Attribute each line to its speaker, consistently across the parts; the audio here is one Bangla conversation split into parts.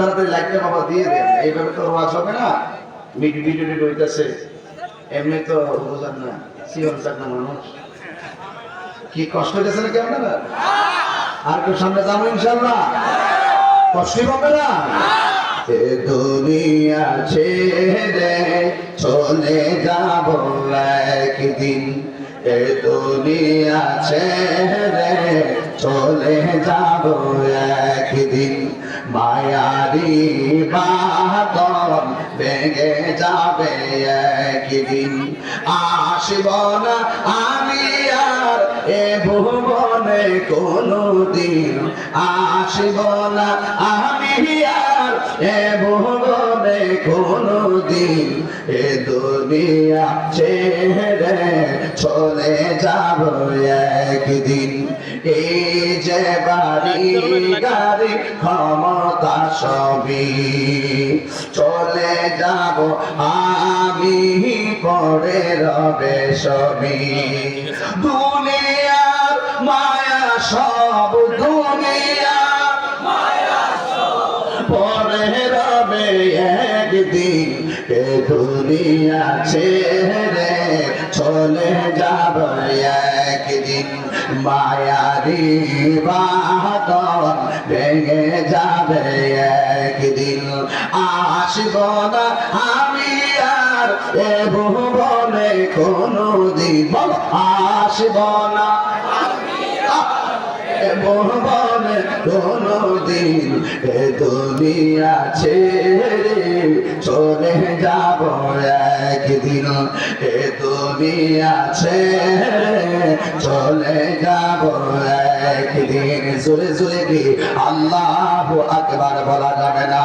Speaker 1: তাড়াতাড়ি লাইটটা বাবা দিয়ে দেন। এইভাবে তো ওয়াজ হবে না। টিডিও হইতেছে এমনি তো বোঝেন না সিওন চাকনা মানুষ। কি কষ্ট হইতেছে নাকি আপনারা? আর কেউ সামনে যাব ইনশাল্লাহ কষ্টই পাবে না দুনিয়া ছেড়ে চলে যাব একদিন। এ দুনিয়া ছেড়ে চলে যাব একদিন। মায়ারি বাদন ভেঙে যাবে একদিন। আসব না আমি আর এ ভুবনে কোনদিন। আসব না আমি আর এ ভুবনে কোনো দিন এ দুনিয়া ছেড়ে চলে যাব একদিন। এই যে বাড়ি গাড়ি ক্ষমতা সবই চলে যাব আমি পরে রবে সবই। দুনিয়ার মায়া সব দুনিয়া একদিন এ দুনিয়া ছেড়ে চলে যাব একদিন। মায়ারি বাদন ভেঙে যাবে একদিন। আসব না আমি আর এ ভুবনে কোনো দিন আসব না ভুবনে কোনো দিন এ দুনিয়া ছেড়ে চলে যাব একদিন। এ দুনিয়া ছেড়ে চলে যাব একদিন। জোরে জোরে কি? আল্লাহ আকবার বলা যাবে না।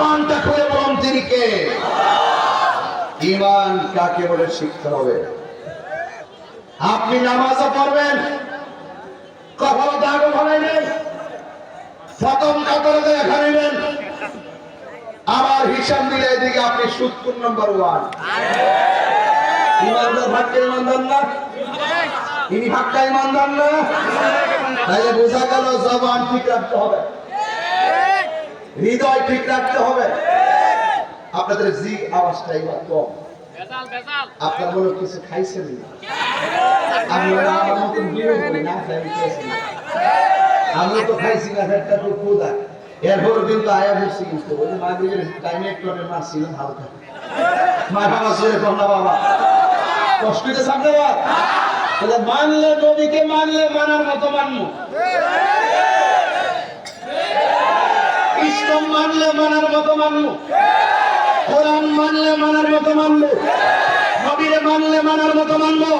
Speaker 1: জবানটা খুলে বলুন তিনি কে? ইমান কাকে বলে শিখতে হবে? আপনি নামাজও পড়বেন, কখনো দাগও ভালাইবেন প্রথম কাতরে দেখা নেবেন, আবার হিসাব দিলে এদিকে আপনি সত্তর নম্বর ওয়ান ইমানদার ভাগ্য ইমানদার না? তিনি ভাগ্যা ইমানদার না? তাইলে বোঝা গেল জবান ঠিক রাখতে হবে। হৃদয় ঠিক রাখতে হবে। আপনাদের জি আওয়াজটা এবার কম। আপনার মনে কিছু খাইছেন না। আমরা মতন না তো খাইছি না একটা তো এরপর কিন্তু আয়া বসছি কিন্তু। ওই মাগরিবের টাইমে একটু আমি মারছিলাম হালকা মা বাবা না বাবা। কষ্ট হইতে সামনে
Speaker 2: তাহলে মানলে নবীকে মানলে মানার মতো মানবো ইসলাম মানলে মানার মতো মানবো কোরআন মানলে মানার মতো মানবো নবীরে মানলে মানার মতো মানবো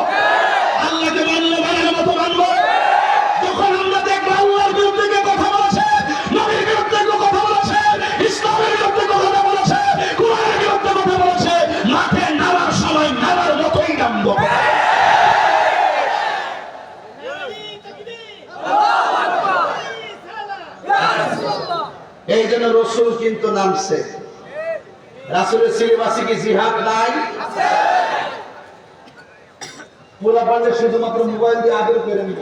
Speaker 2: আল্লাহকে মানলে মানার মতো মানবো জন্য রসুল কিন্তু নামছে। রাসুলের সিলেবাসে কি জিহাদ নাই? পোলা পান্ডে শুধুমাত্র মোবাইল দিয়ে আদর করে নিব।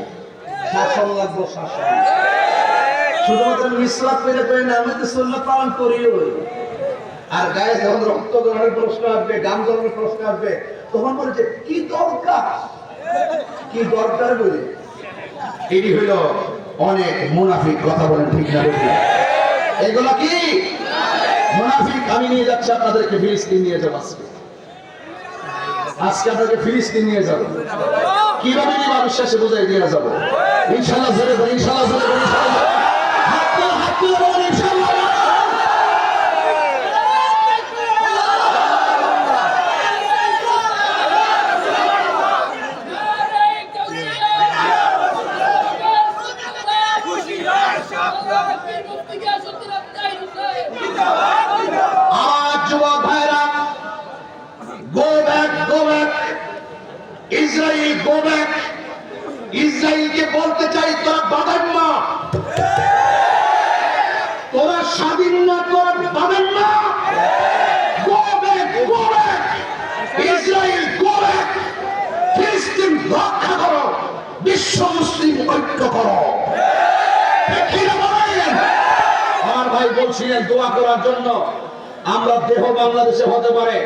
Speaker 2: শাসন লাগবো শাসন। শুধুমাত্র মিসলাপ করে করে না, আমি তো সুন্নত পালন করি ওই আর গায়ে যখন রক্ত ধরনের প্রশ্ন আসবে গান ধরনের প্রশ্ন আসবে, তখন বলে যে, কি দরকার? কি দরকার বলে? এটি হইল অনেক মুনাফিক কথা বলেন ঠিক না? এগুলো কি? মুনাফিক, আমি নিয়ে যাচ্ছি আপনাদেরকে ফিলিস্তিন নিয়ে যাব আজকে। আজকে আপনাকে ফিলিস্তিন নিয়ে যাব। কীভাবে নিয়ে বিশ্বাসে বুঝাই দিয়ে যাব। ইনশাল্লাহ বলি ইনশাল্লাহ বলি, ইনশাল্লাহ। ভাই দোয়া করার জন্য আমরা দেহ বাংলাদেশে হতে পারে,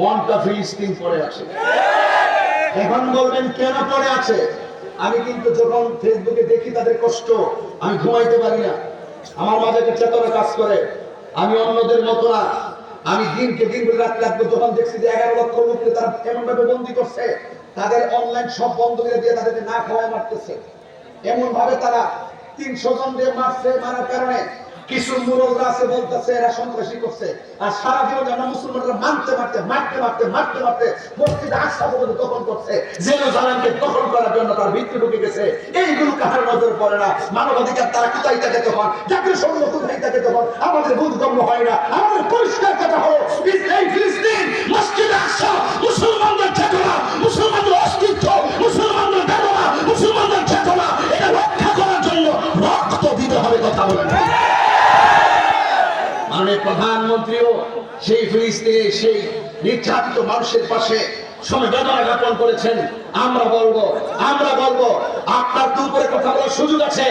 Speaker 2: মনটা ফিলিস্তিন পড়ে আছে এখন বলবেন, কেন পড়ে আছে আমি কিন্তু যখন ফেসবুকে দেখি তাদের কষ্ট, আমি ঘুমাইতে পারি না। আমার মাঝে একটা চেতনা কাজ করে। আমি অন্যদের মতো না। আমি দিনকে দিন করে রাত লাগবে যখন দেখছি যে এগারো লক্ষ লোককে তারা এমন ভাবে বন্দি করছে, তাদের অনলাইন সব বন্ধ করে দিয়ে তাদেরকে না খাওয়ায় মারতেছে। এমন ভাবে তারা তিনশো জন দিয়ে মারছে মারার কারণে। কিছু মুরগরা আছে, বলতেছে, এরা সন্ত্রাসী করছে। আর সারা জীবন আমরা মুসলমানরা মানতে মারতে মারতে মারতে মারতে মারতে মসজিদে আস্থা পর্যন্ত দখল করছে। জেরুজালেমকে দখল করার জন্য তার ভিত্তি ঢুকে গেছে। এইগুলো কাহার নজর পড়ে না। মানবাধিকার তারা কোথায় থাকে তখন জাতীয় সংঘ কোথায় থাকে তখন আমাদের বোধগম্য হয় না। আমাদের পরিষ্কার কথা হলো এই ফিলিস্তিন, মসজিদে আস্থা মুসলমানদের চেতনা ফিলিস্তিনে সেই নির্যাতিত মানুষের পাশে সমবেদনা জ্ঞাপন করেছেন। আমরা বলব আমরা বলব, আপনার তো উপরে কথা বলার সুযোগ আছে।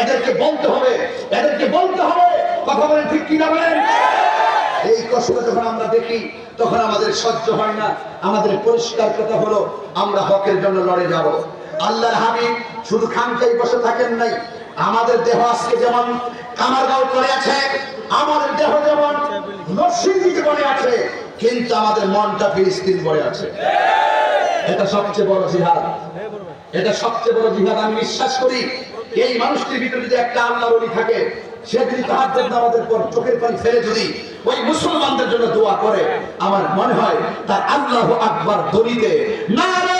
Speaker 2: এদেরকে বলতে হবে, এদেরকে বলতে হবে। কথা বলেন ঠিক কিনা বলেন? এই কষ্ট যখন আমরা দেখি, তখন আমাদের সহ্য হয় না। আমাদের পরিষ্কার কথা হলো, আমরা হকের জন্য লড়ে যাব। আল্লাহর হাবিব শুধু খানকাই বসে থাকেন নাই। আমাদের দেহ আজকে যেমন কামার কামারগাঁও করে আছে, আমাদের দেহ যেমন নরসিংদীতে পড়ে আছে, কিন্তু আমাদের মনটা ফিলিস্তিন পড়ে আছে। এটা সবচেয়ে বড় জিহাদ। এটা সবচেয়ে বড় জিহাদ, আমি বিশ্বাস করি, এই মানুষটির ভিতরে যদি একটা আল্লাহ বলি থাকে, সে যদি তাহার জন্য আমাদের পর চোখের পানি ফেলে যদি ওই মুসলমানদের জন্য দোয়া করে, আমার মনে হয় তার আল্লাহ আকবার দলিতে নারে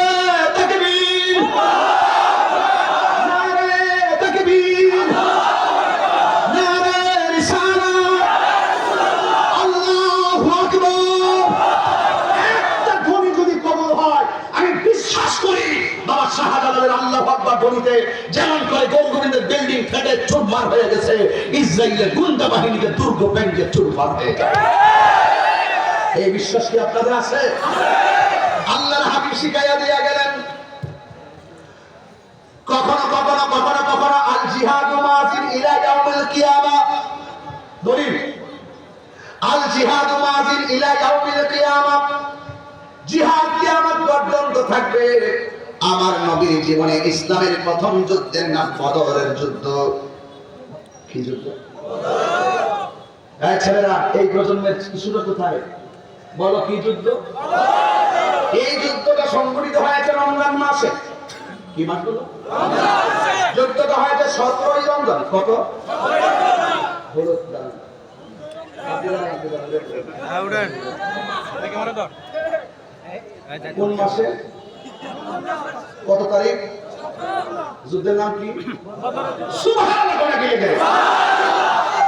Speaker 2: যেমন বিল্ডিং ফেটে চুরমার হয়ে গেছে, ইসরায়েলের বাহিনীকে দুর্গ ব্যাংকে চুরমার হয়ে যাবে এই বিশ্বাস কি আপনাদের আছে? আল্লাহর হাবিব শিখাইয়া দিয়া গেলেন, কখনো কখনো কখনো কখনো আল ইলা ইয়াউমিল কিয়ামা। আল ইলা ইয়াউমিল কিয়ামা। জিহাদ কিয়ামত পর্যন্ত থাকবে। আমার নবীর জীবনে ইসলামের প্রথম যুদ্ধের নাম বদরের যুদ্ধ। কি যুদ্ধ? ছেলেরা এই প্রজন্মের শিশুরা কোথায়? বলো কি যুদ্ধ? এই যুদ্ধটা সংঘটিত হয়েছে রমজান মাসে।
Speaker 1: কি মাসগুলো
Speaker 2: যুদ্ধটা হয়েছে সতেরোই রমজান। কত? কোন মাসে? কত তারিখ? যুদ্ধের নাম কি?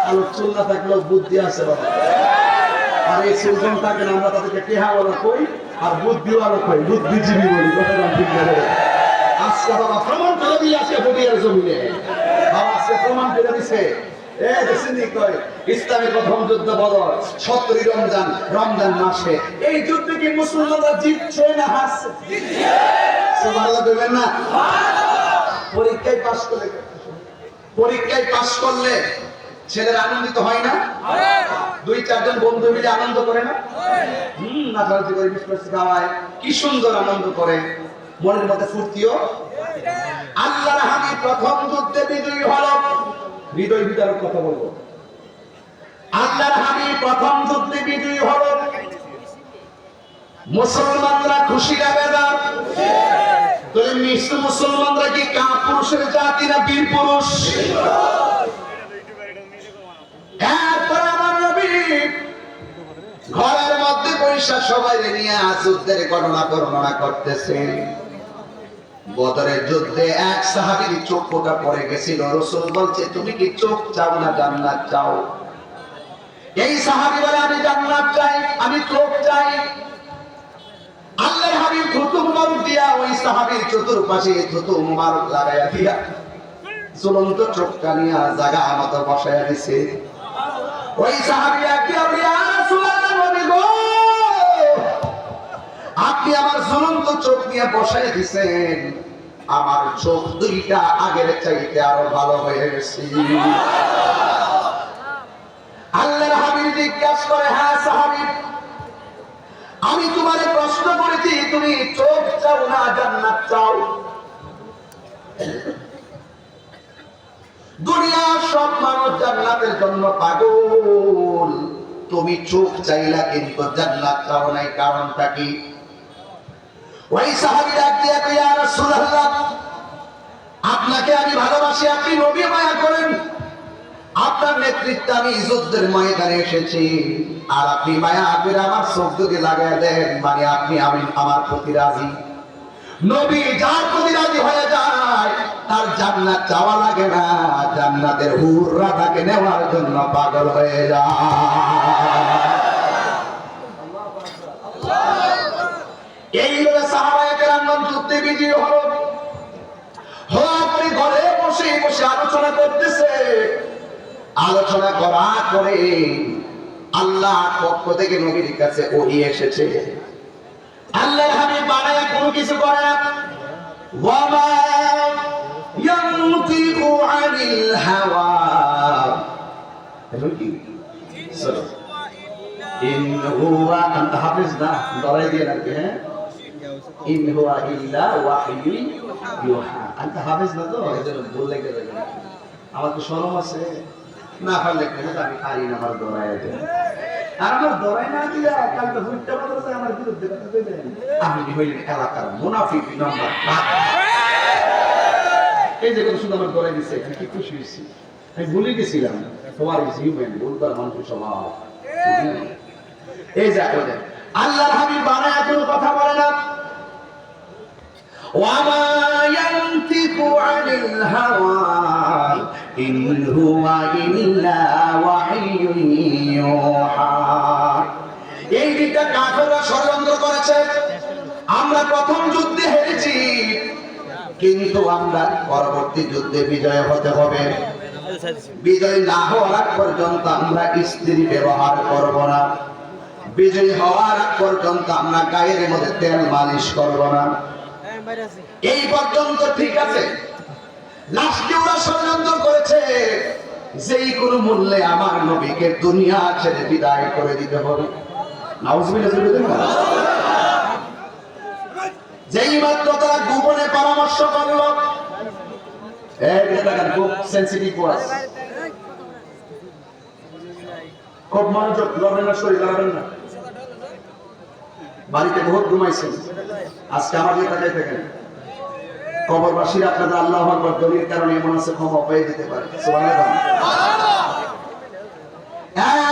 Speaker 2: আলো না থাকলেও বুদ্ধি আছে আর এই সুলতান থাকেন আমরা তাদেরকে টেহাওয়ালা কই? আর বুদ্ধিওয়ালা কই? বুদ্ধিজীবী বলি, কথা নাম ঠিক না আজকে বাবা প্রমাণ করে দিয়ে আজকে হটিয়ার জমিনে। বাবা আজকে প্রমাণ করে দিছে ইসলামের প্রথম যুদ্ধ সত্তরই রমজান রমজান মাসে। এই যুদ্ধে কি মুসলমানরা জিতছে না না? পরীক্ষায় পাশ পরীক্ষায় পাশ করলে ছেলেরা আনন্দিত হয় না? দুই, চারজন বন্ধু মিলে আনন্দ করে না? হম করে খাওয়ায়। কি সুন্দর আনন্দ করে। মনের মধ্যে ফুর্তিও। আল্লাহর হাবি প্রথম যুদ্ধে বিজয়ী হল। হৃদয় বিদারক কথা বলব। আল্লাহর হাবি প্রথম যুদ্ধে বিজয়ী হল। মুসলমানরা খুশি না বেদার তাহলে মিশ্র মুসলমানরা কি কা পুরুষের জাতি না বীর পুরুষ? নবী। ঘরের মধ্যে পয়সা সবাই নিয়ে যুদ্ধের ঘটনা বর্ণনা করতেছে। বদরের যুদ্ধে এক সাহাবীর চোখ ফোটা পড়ে গেছিল। রসুল বলছে, তুমি কি চোখ চাও না জান্নাত চাও? এই সাহাবী বলে, আমি জান্নাত চাই, আমি চোখ চাই। আল্লাহর হাবিব থুতু মুবারক দিয়া ওই সাহাবীর চতুর্পাশে থুতু মুবারক লাগাইয়া দিয়া চোখটা নিয়ে বসাইয়া দিছে। ওই আপনি আমার ঝুলন্ত চোখ নিয়ে বসাই দিছেন, আমার চোখ দুইটা আগের চাইতে আরও ভালো হয়ে গেছে। আল্লাহর হাবিব জিজ্ঞাসা করে হ্যাঁ সাহাবী, আমি তোমারে প্রশ্ন করেছি, তুমি চোখ চাও না জান্নাত চাও? দুনিয়ার সব মানুষ জান্নাতের জন্য পাগল। তুমি চোখ চাইলা কিন্তু জান্নাত চাও নাই, কারণটা কি? ওই সাহাবী ডাক দিয়ে আপনাকে আমি ভালোবাসি, আপনি নবী মায়া করেন। আপনার নেতৃত্বে আমি যুদ্ধের ময়দানে এসেছি। আর আপনি মায়া আপনি আমার চোখ যদি লাগাই দেন মানে আপনি আমি আমার প্রতি রাজি। নবী যার প্রতি রাজি হয়ে যায়, তার জান্নাত চাওয়া লাগে না। জান্নাতের হুররা তাকে নেওয়ার জন্য পাগল হয়ে যায় এইভাবে সাহাবায়ে কেরাম যুদ্ধে বিজয়ী হলো। হওয়ার ঘরে বসে বসে আলোচনা করতেছে। আলোচনা করা করে আল্লাহ পক্ষ থেকে নবীর কাছে ওহি এসেছে। আল্লাহর হাবিব বানায়, কোনো কিছু করে হাফিজ না দরাই দিয়ে রাখবে হ্যাঁ? ইন হুয়া আমি আমি এলাকার মুনাফিক এই যে শুধু আমার দরাই দিছে এখানে কি খুশি হয়েছি? আমি ভুলে গেছিলাম। তোমার ইজ হিউম্যান বলবার মানুষের স্বভাব। এই যা করে আল্লাহর হাবিব বানায় কোনো কথা বলে না। ওয়ামা ইয়ানতিকু আনিল হাওয়া ইন হুয়া ইল্লা ওয়াহয়ুন ইউহা এই দিকটা কাফেররা ষড়যন্ত্র করেছে। আমরা প্রথম যুদ্ধে হেরেছি, কিন্তু আমরা পরবর্তী যুদ্ধে বিজয় হতে হবে। বিজয় না হওয়ার পর্যন্ত আমরা স্ত্রী ব্যবহার করব না। বিজয়ী হওয়ার পর্যন্ত আমরা গায়ের মধ্যে তেল মালিশ করব না। এই পর্যন্ত ঠিক আছে। লাস্টে ওরা ষড়যন্ত্র করেছে? যেই কোনো মূল্যে আমার নবীকে দুনিয়া ছেড়ে বিদায় করে দিতে হবে? যেই মাত্র তারা গোপনে পরামর্শ করল খুব মনোযোগ লড়বেন না লড়বেন না। বাড়িতে বহুত ঘুমাইছেন। আজকে আমার দিকে তাকাই থাকেন। কবরবাসীর আপনাদের আল্লাহ দলির কারণে এমন আছে, ক্ষমা পেয়ে যেতে পারে।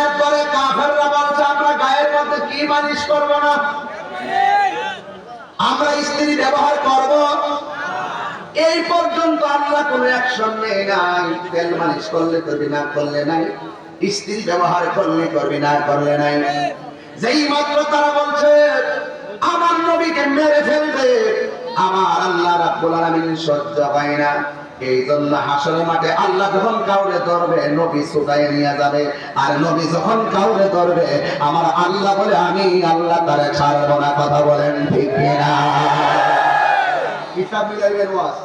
Speaker 2: এরপরে কাফেররা বলছে, আমরা গায়ের মধ্যে কি মালিশ করব না? আমরা স্ত্রী ব্যবহার করব? এই পর্যন্ত আল্লাহ কোনো অ্যাকশন নেই নাই। তেল মালিশ করলে করবি না, করলে নাই। স্ত্রী ব্যবহার করলে করবি না, করলে নাই। যেই মাত্র তারা বলছে, আমার নবীকে মেরে ফেলবে। আমার আল্লাহ রাব্বুল সহ্য হয় না। এই জন্য হাসরের মাঠে আল্লাহ যখন কাউরে ধরবে, নবী ছুটাই নিয়ে যাবে। আর নবী যখন কাউরে ধরবে, আমার আল্লাহ বলে, আমি আল্লাহ তারে ছাড়বো না। কথা বলেন ঠিক ওয়াজ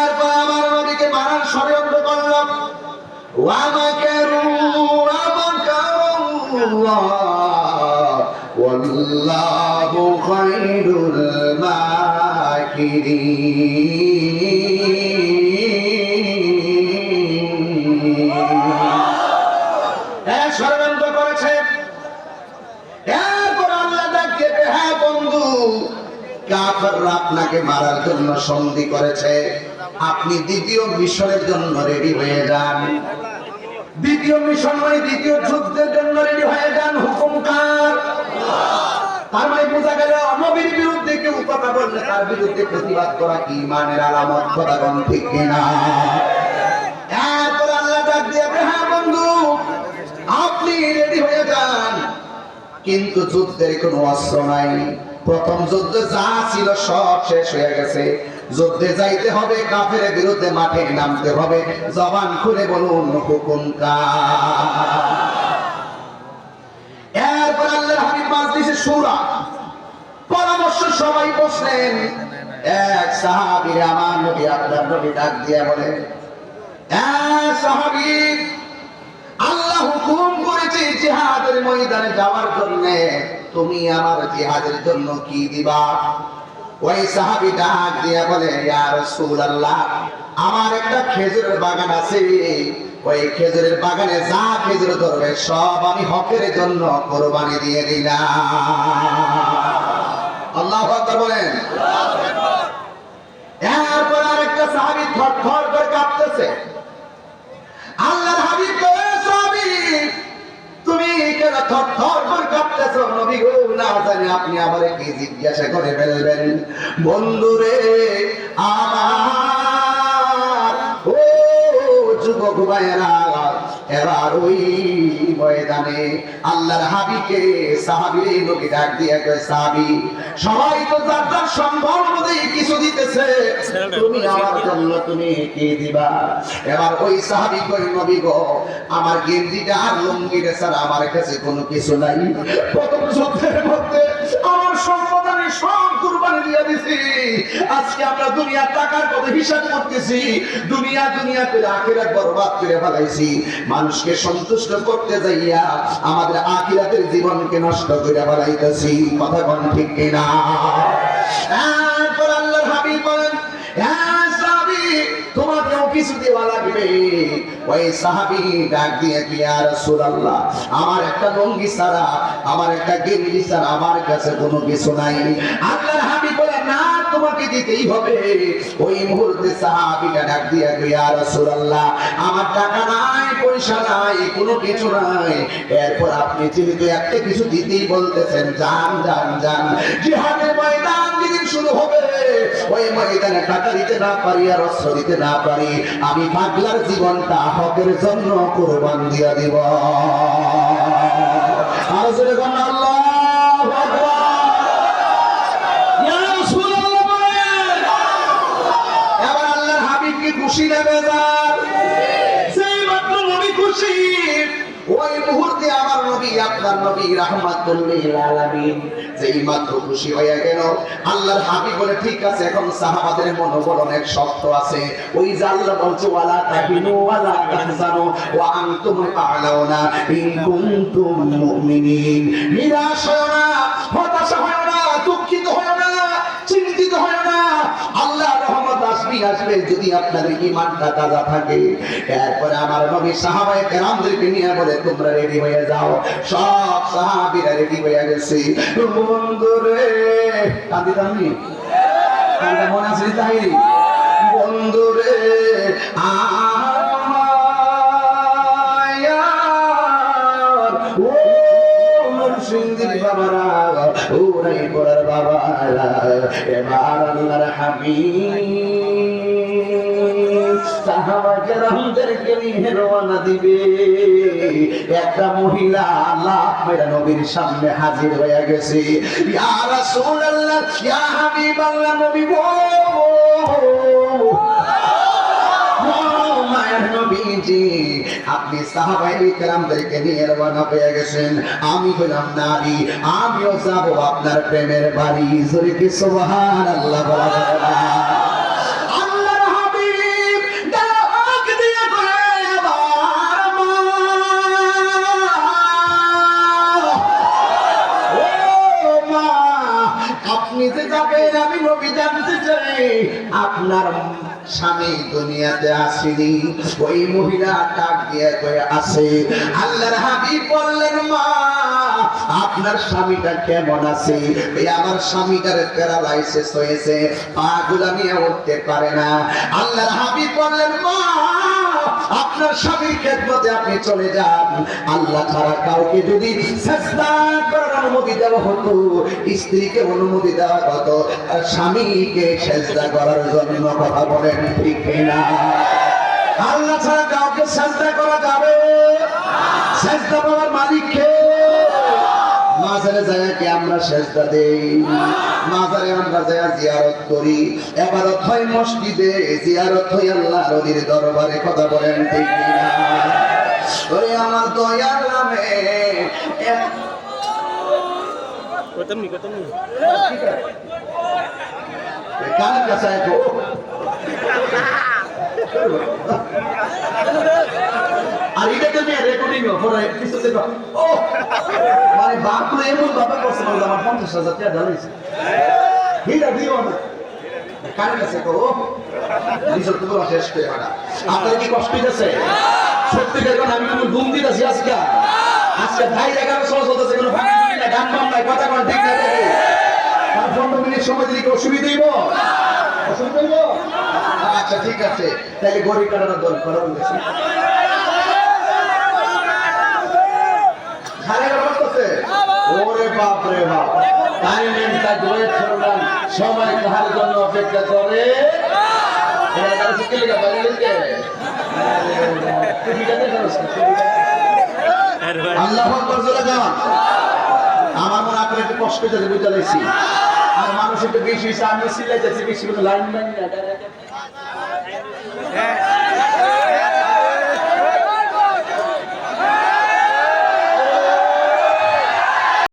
Speaker 2: এরপর আমার নবীকে মারার ষড়যন্ত্র করলাম। ওয়ামাকারু করেছে। এরপর আল্লাহ ডাক হ্যাঁ বন্ধু কাফেররা আপনাকে মারার জন্য সন্ধি করেছে। আপনি দ্বিতীয় মিশনের জন্য রেডি হয়ে যান। দ্বিতীয় মিশন মানে দ্বিতীয় যুদ্ধের জন্য রেডি হয়ে যান হুকুম কার। তার মানে বোঝা গেল, নবীর বিরুদ্ধে কেউ কথা বললে তার বিরুদ্ধে প্রতিবাদ করা আলামত ঠিক কিনা? হ্যাঁ কিন্তু যুদ্ধের কোনো অস্ত্র নাই। প্রথম যুদ্ধ যা ছিল সব শেষ হয়ে গেছে। যুদ্ধে যাইতে হবে, কাফের বিরুদ্ধে মাঠে নামতে হবে। জবান খুলে বলুন, হুকুম এরপর আল্লাহ হাবিব মাজলিসে সুরা। পরামর্শ সবাই বসলেন। এক সাহাবী আমার নবী আপনার নবী ডাক দিয়ে বলে এক সাহাবী আল্লাহ হুকুম করেছে জিহাদের ময়দানে যাওয়ার জন্য। তুমি আমার জিহাদের জন্য কি দিবা? ওই সাহাবী ডাক দিয়ে বলে, ইয়া রাসূলুল্লাহ, আমার একটা খেজুরের বাগান আছে। ওই খেজুরের বাগানে যা খেজুর ধরবে, সব আমি হকের জন্য কোরবানি দিয়ে দিলাম। আল্লাহু আকবার বলেন। এরপর আরেকটা সাহাবী থরথর করে কাঁপতেছে। থরথর কাটতেছ নবী গো, না জানি আপনি আবার কি জিজ্ঞাসা করে ফেলবেন। বন্ধুরে, আমার ও যুবক ভাইয়েরা এবার ওই ময়দানে আল্লাহর হাবিকে সাহাবি নবী ডাক দিয়ে কয়, সাহাবি, সবাই তো যার যার সম্ভব অনুযায়ী কিছু দিতেছে। তুমি আমার জন্য তুমি কি দিবা? এবার ওই সাহাবি কই নবী গো, আমার গেঞ্জিটা আর লুঙ্গিটা ছাড়া আমার কাছে কোনো কিছু নাই। প্রথম যুদ্ধের মধ্যে দিয়ে দিছি। আজকে আমরা দুনিয়ার টাকার কত হিসাব করতেছি। দুনিয়া দুনিয়া করে আখিরাত বরবাদ করে ফেলাইছি। মানুষকে সন্তুষ্ট করতে যাইয়া আমাদের আখিরাতের জীবনকে নষ্ট করে ফেলাইতেছি। কথা কোন ঠিক কিনা? কি আমার একটা আমার একটা আমার কাছে কোনো কিছু নাই। না তোমাকে দিতেই হবে। ওই মুহূর্তে সাহাবীটা ডাক দিয়ে আর রাসূলুল্লাহ, আমার টাকা নাই, পয়সা নাই, কোনো কিছু নাই। এরপর আপনি যেহেতু একটা কিছু দিতেই বলতেছেন যান যান যান জিহাদের ময়দান যেদিন শুরু হবে, ওই ময়দানে টাকা দিতে না পারি আর অস্ত্র দিতে না পারি। আমি পাগলার জীবনটা হকের জন্য কোরবান দিয়া দিব। আর খুশি নেবে যার সেই মাত্র নবী খুশি। ওই মুহূর্তে আমার নবী, আপনার নবী, রাহমাতুল্লিল আলামিন। যেই মাত্র খুশি হয়ে গেল, আল্লাহর হাবিব বলে, ঠিক আছে, এখন সাহাবাদের মনোবল অনেক শক্ত আছে। ওই যে আল্লাহ বলছে তাহিনু ওয়ালা তাহজানু, ওয়া আনতুম আ'লাউনা ইন কুনতুম মুমিনিন। নিরাশ হয় না, হতাশা রহমত আসবি যদি আপনাদের ইমানটা তাজা থাকে, এরপরে আমার নবী সাহাবায়ে কেরামদেরকে নিয়ে বলে, তোমরা রেডি হয়ে যাও। সব সাহাবীরা রেডি হয়ে গেছে। বন্ধুরে কাঁদি কান্দি
Speaker 1: গানটা মনে আছে তাই?
Speaker 2: বন্ধুরে মুর্শিদির বাবারা, ও নাই পড়ার বাবারা, এবার আল্লাহর হাবিব। সাহাবা কেরামদেরকে নিয়ে রওনা দিবে। একটা মহিলা আল্লাহ নবীর সামনে হাজির হয়ে গেছে। ইয়া নবী আপনি সাহাবাইকারদেরকে নিয়ে রওনা হয়ে গেছেন। আমি হলাম নারী, আমিও যাব আপনার প্রেমের বাড়ি। জোরে কি সুবহানাল্লাহ বলা? চাই আপনার স্বামী দুনিয়াতে আসেনি। ওই মহিলা ডাক দিয়ে আল্লাহর হাবিব বললেন, মা, আপনার স্বামীটা কেমন আছে? আমার স্বামীটার প্যারালাইসিস হয়েছে, পা গুলা নিয়ে উঠতে পারে না। আল্লাহর হাবিব বললেন, মা, আপনার স্বামীর খেদমতে আপনি চলে যান। আল্লাহ ছাড়া কাউকে যদি চেষ্টা করার অনুমতি দেওয়া হতো, স্ত্রীকে অনুমতি দেওয়া হতো, স্বামীকে চেষ্টা করার জন্য কথা বলেন। ঠিক না আল্লাহ ছাড়া কাউকে চেষ্টা করা যাবে? চেষ্টা পাওয়ার মালিককে মাজারে যায় কি আমরা সেজদা দেই? মাজারে আমরা যায় জিয়ারত করি। এবারত হয় মসজিদে জিয়ারত হয় আল্লাহ নদীর দরবারে কথা বলেন ঠিক না ওরে আমার দয়ার নামে
Speaker 3: nih.
Speaker 2: কানের কাছে। আর এটা তো মেয়ে রেকর্ডিং পরে কিছু দেখো ও! মানে বাপরে, এমন বাবা করছে বলে আমার পঞ্চাশ হাজার টাকা ঢালাইছে হিটা দিও না। কার কাছে কো? নিজের তো বলা শেষ করে মারা আপনার কি কষ্ট হইতেছে? সত্যি দেখুন আমি কোনো ঘুম দিতেছি আজকে। আজকে ভাই এগারো সময় চলতেছে কোনো ভাঙা গান বাম কথা কোন ঠিক না পনেরো মিনিট সময় দিলে কি অসুবিধা আচ্ছা ঠিক আছে। তাহলে গরিব কাটানোর ওরে বাপ রে জন্য অপেক্ষা করে? আমার মনে আপনার একটু কষ্ট যাচ্ছে বুঝতে আর মানুষ একটু বেশি হয়েছে আমি সিলাই যাচ্ছি বেশি কোনো লাইন লাইন না